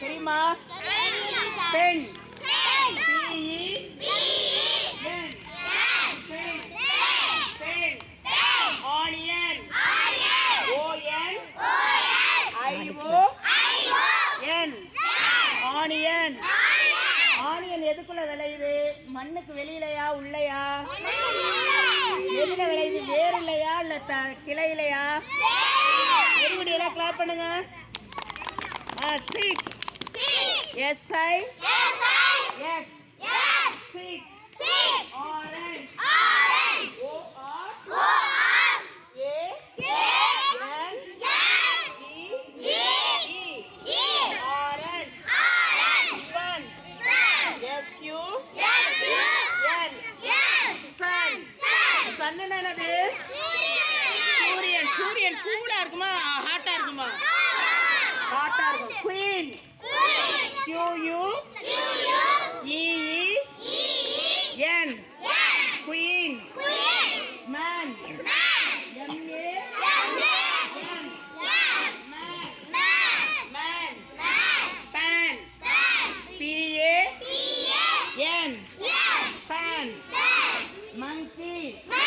தெரியுமா? பெண். Onion O N I O. N. Onion onion எதுக்குள்ள விளையுது? மண்ணுக்கு வெளியிலையா உள்ளையா? எதுல விளையுது? வேர் இல்லையா இல்ல த கிளையிலையா? everybody எல்லாம் கிளாப் பண்ணுங்க? Six S I X six orange O R A N G orange sun S U N sun sun என்னது? சூரியன். சூரியன் கூலா இருக்குமா? ஹாட்டா இருக்குமா? ஹாட்டா இருக்கும். नहीं